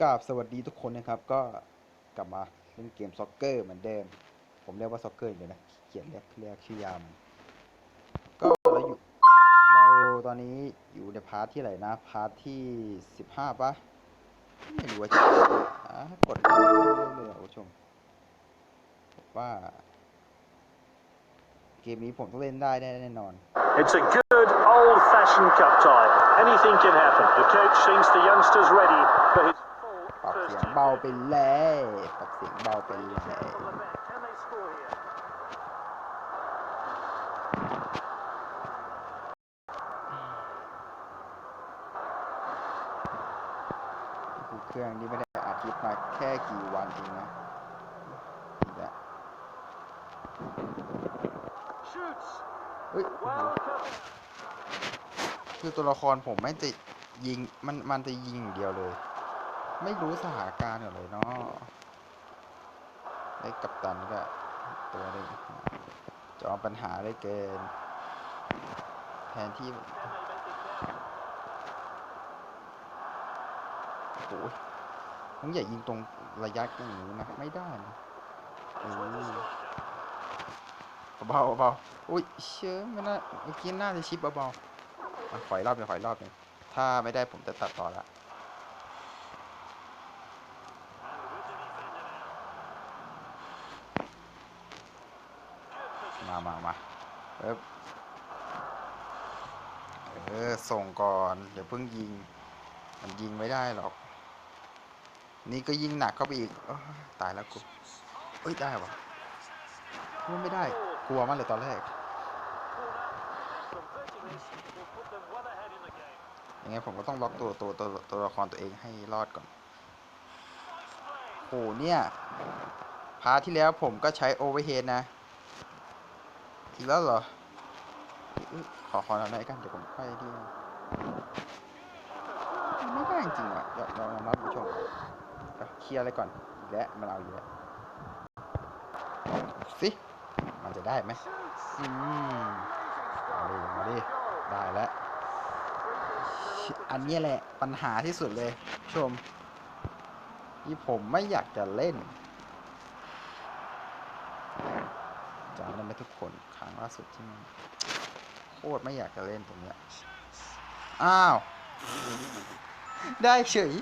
กราบสวัสดีทุกคนนะครับ ก็กลับมาเล่นเกมซ็อกเกอร์เหมือนเดิม ผมเรียกว่าซ็อกเกอร์อย่างเดียนะเขียนเรียกเรียกชื่อยามก็เราอยู่เราตอนนี้อยู่ในพาร์ทที่ไหนนะ พาร์ทที่สิบห้าปะไม่รู้ว่าจะกดเรื่อยๆคุณผู้ชมว่า เกมนี้ผมต้องเล่นได้แน่นอน It's a good old-fashioned cup tie. Anything can happen. The coach thinks the youngsters ready for his เสีย first ง team. เบาไปเลยปรับเสียงเบาไปเลย Can they score here? คือเครื่องนี้ไม่ได้อาทิตย์มาแค่กี่วันเองนะอีกแล้ว Shoots. เฮ้ยโอ้โห Well covered. คือตัวละครผมไม่งจะยิงมันมันจะยิงอย่างเดียวเลย ไม่รู้สถานการณ์อนเลยเนาะไอ้กัปตันก็ตัวหนึงจอมปัญหาได้เกิน แทนที่โอ้ยมึงอย่ายิงตรงระยะอย่างนี้นะ ไม่ได้นะโอ้ยเบาเบาอุ้ยเชื่อไม่น่าเมื่อกี้น่าจะชิปเบาๆอะขออีกรอบหนึ่งขออีกรอบหนึ่งถ้าไม่ได้ผมจะตัดต่อละ มามามาเอ๊บเออ ส่งก่อน เดี๋ยวเพิ่งยิง มันยิงไม่ได้หรอก นี่ก็ยิงหนักเข้าไปอีกอตายแล้วกูเอ้ย ได้ปะว่าไม่ได้ กลัวมากเลยตอนแรก ยังไงผมก็ต้องล็อกตัวตัวตัวตัวละครตัวเองให้รอดก่อน โหเนี่ย พาที่แล้วผมก็ใช้โอเวอร์เฮดนะ อีกแล้วเหรอเอ้ยขอขอหน่อยกันเดี๋ยวผมค่อยดีไม่ได้จริงๆว่ะยอมยอมรับผู้ชมเดี๋ยวเคลียร์อะไรก่อนแล้วมันเอาอยู่แล้วสิมันจะได้ไหมอืมมาดิมาดิได้แล้ว อันนี้แหละปัญหาที่สุดเลยชม ที่ผมไม่อยากจะเล่น จำได้ไหมทุกคนครั้งล่าสุดที่มันโคตรไม่อยากจะเล่นตรงเนี้ยอ้าว ได้เฉย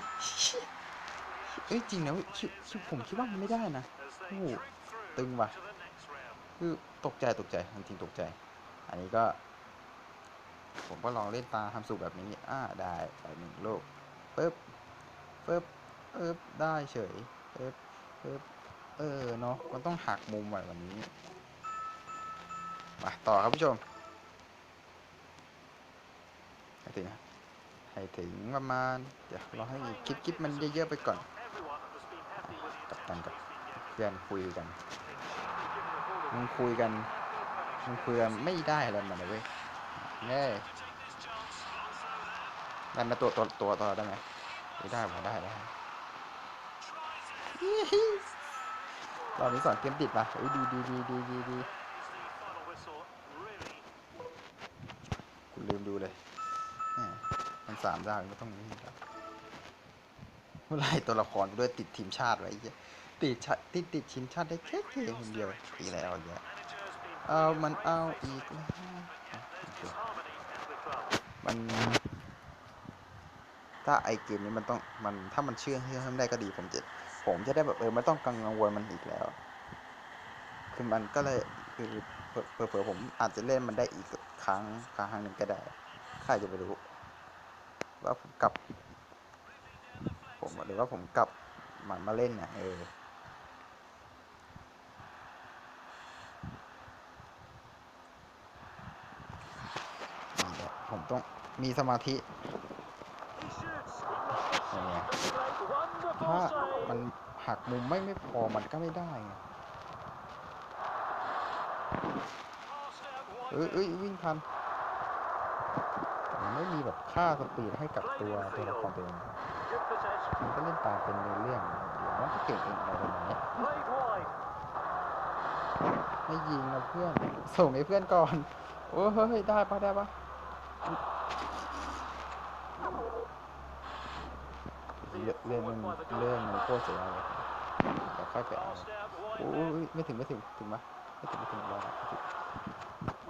เอ้ยจริงนะคิดผมคิดว่ามันไม่ได้นะโอ้โหตึงว่ะคือตกใจตกใจจริงตกใจ อันนี้ก็ ผมก็ลองเล่นตาทำสูตรแบบนี้ อ่าได้ไปหนึ่งลูกปึ๊บปึ๊บปึ๊บได้เฉยปึ๊บปึ๊บเออเนาะมันต้องหักมุมไว้วันนี้ มาต่อครับผู้ชมให้ถึงให้ถึงประมาณเดี๋ยวเรอให้คลิปคลิปมันเยอะๆไปก่อนกับตันกับเพื่อนคุยกันมึงคุยกันมึงคุยกันไม่ได้อะไรมาเลยเว้ยเน่ได้มาตัวตัวตัวตัวได้ไหมไม่ได้ผมได้ได้รอบนี้สอนเกมติดป่ะดีดีดีดีดีดี กูลืมดูเลยมันสามดาวก็ต้องนี่ครับเมื่อไรตัวละครด้วยติดทีมชาติไว้เหี้ยติดชาติดติดทีมชาติได้แค่เกมคนเดียวอีกแล้วอีกแล้ว managers been เอามันเอาอีกแล้วมันถ้าไอเกมนี้มันต้องมันถ้ามันเชื่อเชื่อมได้ก็ดีผมจะผมจะได้แบบเออไม่ต้องกังวลมันอีกแล้ว คือมันก็เลยคือเผลอเผลอผมอาจจะเล่นมันได้อีก ครั้งครั้งหนึ่งก็ได้ใครจะไปรู้ ว่าผมกลับ ผมหรือว่าผมกลับมันมาเล่นเนี่ยเออผมต้องมีสมาธิถ้ามันหักมุมไม่ไม่พอมันก็ไม่ได้ไง เอ้ยเอ้ยวิ่งทันไม่มีแบบค่าสปีดให้กับตัวตัวละครตัวเองมันก็เล่นตามเป็นในเรื่องเดี๋ยวมันก็เก่งเองอะไรประมาณนี้ไม่ยิงนะเพื่อน ส่งให้เพื่อนก่อน โอ้เฮ้ยได้ปะได้ปะเรื่องเรื่องมันเรื่องมันโคตรเสียเลยเดี๋ยวค่อยไปเอาโอ้ยไม่ถึงไม่ถึงถึงปะไม่ถึงไม่ถึงเราไม่ถึง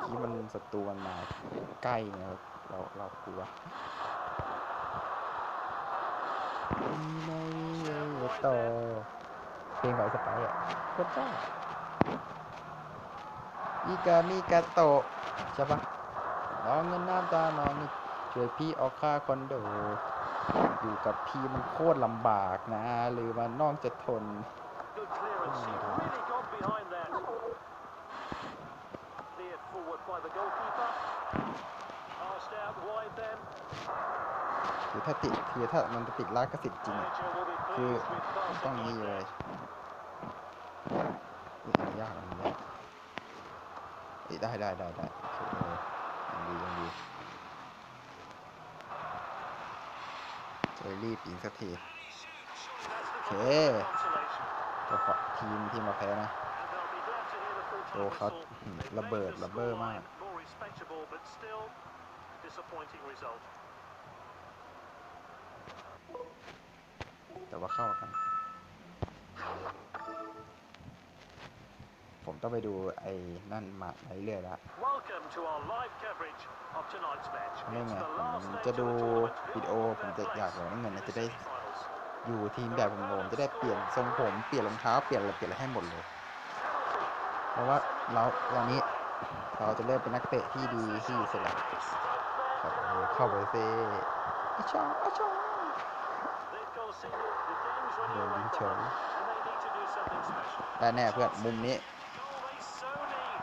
ที่มันศัตรูมันมาใกล้ไงครับเราเรากลัวไม่โตเพลงไฟสไปร์อะคตรชอบอีกามีกาโตะใช่ปะน้องเงินน้ำตาน้องนี่ช่วยพี่ออกค่าคอนโด อยู่กับพี่มันโคตรลำบากนะ หรือว่าน้องจะทน คือถ้าติดคือถ้ามันจะติดลากกสิทธิ์จริงคือต้องนี้เลยนี่อันยากอันนี้ได้ได้ได้ได้ยังดียังดีจะรีบอิงสักทีโอเคตัวทีมที่มาแพ้นะโอ้เขาระเบิดระเบ้อมาก disappointing result. แต่ว่าเข้ากัน ผมต้องไปดูไอ้นั่นมาเรื่อยๆแล้ว Welcome to our live coverage of tonight's match. นี่ It's ไง the ผม last จะ stage ดู of the tournament. วิดีโอผมจะอยากบอกน้ำเงินนะจะได้ Semi-finals. อยู่ทีมแบบผมผมจะได้เปลี่ยนทรงผมเปลี่ยนรองเท้าเปลี่ยนอะไรเปลี่ยนอะไรให้หมดเลย เพราะว่าเราตอนนี้เราจะเริ่มเป็นนักเตะที่ดีที่สุดแล้วครับเข้าไปซิอาชาอาชา They've them, and they need to do something special. ได้แน่เพื่อนมุมนี้ Goal they so need.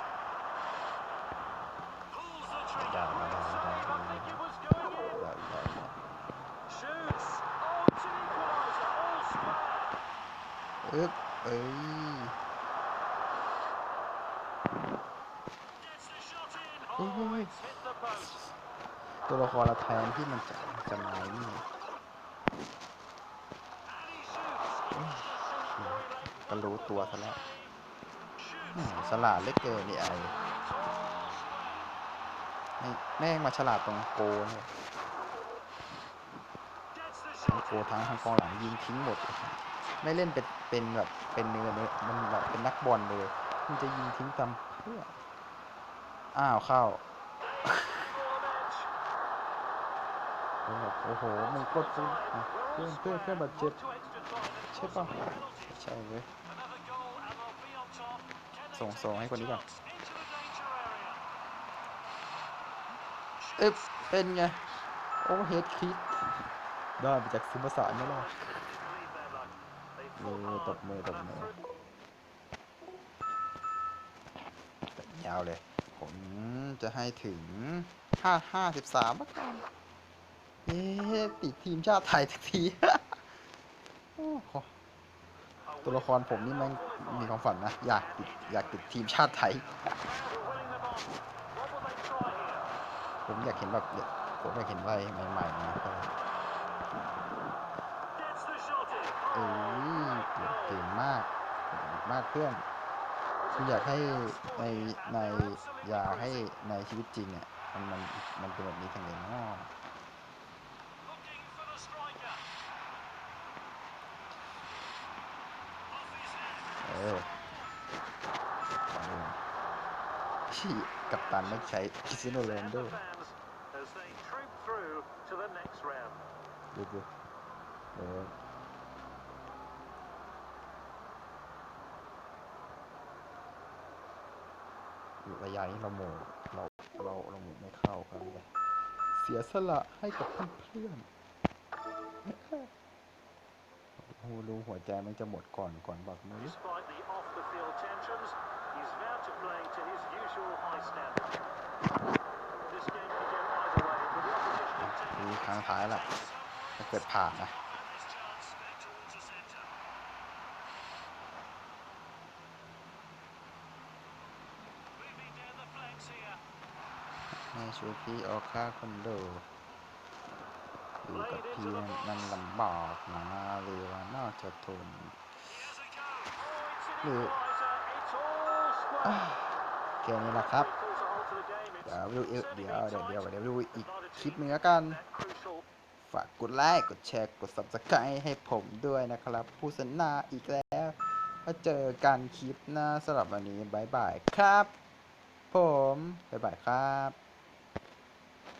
Pulls the ได้ trigger. ได้ Great ได้ save. ได้ I think it was going in. ได้ได้ Shoots. Oh, it's an equaliser. All square. อึ๊บเอ้ย Gets the shot in. Ôi, ôi, Oh, ôi. it's hit the post. ตัวละครละแทนที่มันจะจะมาไอ้นี่ ก็รู้ตัวซะแล้วฉลาดเลือเกินนี่ไอ้แม่งมาฉลาดตรงโกเนี่ยทั้งโกทั้งทางกองหลังยิงทิ้งหมด ไม่เล่นเป็นเป็นแบบเป็นเนื้อเนื้อมันแบบเป็นนักบอลเลย มันจะยิงทิ้งทำเพื่ออ้าวเข้าโอ้โห มึงกดฟุ้งเพื่อนเพื่อนเพื่อนบาดเจ็บใช่ป่ะใช่เว้ย ส่ง take ส่งให้ their คนนี้ก่อน chance into the danger area? เอ๊ะเป็นไง โอ้เฮดคิกได้มาจากซึมสารนี่แหละ Didn't leave their luck. They มือ fought ต hard บมือตบ and มือ through- ยาวเลย ผมจะให้ถึงห้าห้าสิบสามละกันเอ๊ะติดทีมชาติไทยสักที โอ้โห ตัวละครผมนี่มันมีความฝันนะ อยากติดอยากติดทีมชาติไทย ผมอยากเห็นแบบผมอยากเห็นอะไรใหม่ๆนะเออ Gets the shot in. เอ้ยเก่งมากมากเพื่อนคืออยากให้ในในอยากให้ในชีวิตจริงอะมันมันมันเป็นแบบนี้ทั้งเลยเนาะ Looking for the striker. Off his head. เออที่กับตันไม่ใช้คริสเตียโนโรนัล And โดดูดูเออระยะนี้เราโมเราเราเราหมไม่เข้าครับเสียสละให้กับเพื่อน ๆโอ้โหรู้หัวใจมันจะหมดก่อนก่อนบอกมือ Despite the off-the-field tensions, he's vowed to play to his usual high standard. This game could go either way, but the opposition have มี taken ครั้งท้ายละถ้าเกิดผ่านนะ this chance back towards the centre. 'Moving down the flanks here. ให้ช่วยพี่ออกค่าคอนโด อยู่กับพี่นั่นลำบากนะหรือว่าน่าจะทน He has a go. Oh, it's an Look. equaliser. It's all อ่า square. แค่นี้นะครับ เดี๋ยวดูอีกเดี๋ยวเดี๋ยวเดี๋ยวเดี๋ยวดูอีกคลิปหนึงแล้วกัน ฝากกดไลค์กดแชร์กด subscribe ให้ผมด้วยนะครับ ผู้สนาอีกแล้วมาเจอกันคลิปหน้าสำหรับวันนี้บายบายครับ ผมบายบายครับ